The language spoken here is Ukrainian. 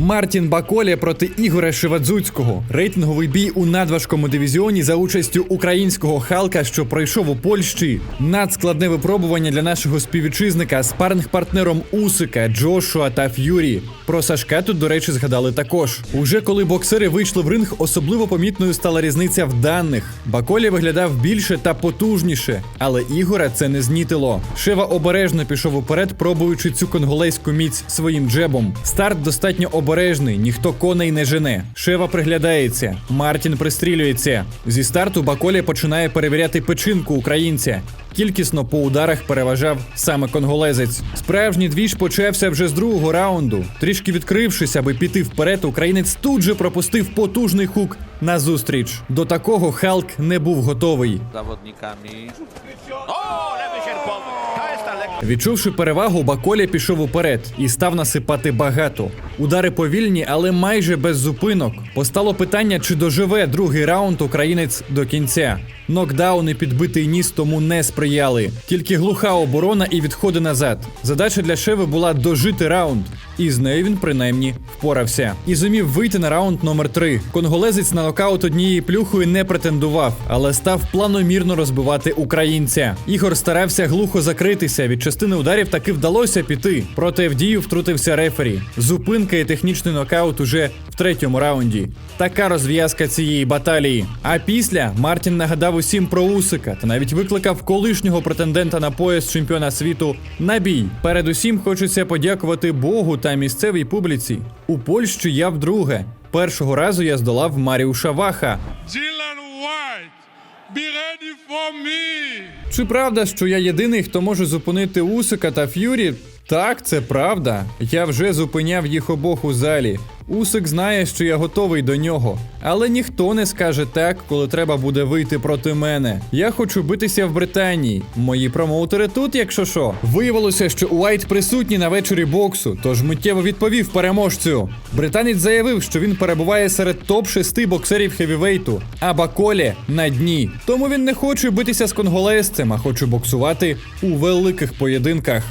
Мартін Баколє проти Ігоря Шевадзуцького. Рейтинговий бій у надважкому дивізіоні за участю українського Халка, що пройшов у Польщі. Надскладне випробування для нашого співвітчизника з партнером Усика, Джошуа та Ф'юрі. Про Сашка тут, до речі, згадали також. Уже коли боксери вийшли в ринг, особливо помітною стала різниця в даних. Баколі виглядав більше та потужніше, але Ігора це не знітило. Шева обережно пішов уперед, пробуючи цю конголейську міць своїм джебом. Старт достатньо обережний, ніхто коней не жене. Шева приглядається, Мартін пристрілюється. Зі старту Баколі починає перевіряти печінку українця. Кількісно по ударах переважав саме конголезець. Справжній двіж почався вже з другого раунду. Трішки відкрившись, аби піти вперед, українець тут же пропустив потужний хук на зустріч. До такого Халк не був готовий. lekka. Відчувши перевагу, Баколя пішов уперед і став насипати багато. Удари повільні, але майже без зупинок. Постало питання, чи доживе другий раунд українець до кінця. Нокдаун і підбитий ніс тому не сприяли. Тільки глуха оборона і відходи назад. Задача для Шеви була дожити раунд, і з нею він принаймні впорався. І зумів вийти на раунд номер 3 Конголезець на нокаут однією плюхою не претендував, але став планомірно розбивати українця. Ігор старався глухо закритися. Від частини ударів таки вдалося піти. Проте в дію втрутився рефері. Зупинка і технічний нокаут уже в третьому раунді. Така розв'язка цієї баталії. А після Мартін нагадав усім про Усика та навіть викликав колишнього претендента на пояс чемпіона світу на бій. Передусім хочеться подякувати Богу та місцевій публіці. У Польщі я вдруге. Першого разу я здолав Маріуша Ваха. Чи правда, що я єдиний, хто може зупинити Усика та Ф'юрі? Так, це правда. Я вже зупиняв їх обох у залі. Усик знає, що я готовий до нього. Але ніхто не скаже так, коли треба буде вийти проти мене. Я хочу битися в Британії. Мої промоутери тут, якщо що. Виявилося, що Уайт присутній на вечорі боксу, тож миттєво відповів переможцю. Британець заявив, що він перебуває серед топ-6 боксерів хевівейту, а Баколі на дні. Тому він не хоче битися з конголезцем, а хоче боксувати у великих поєдинках.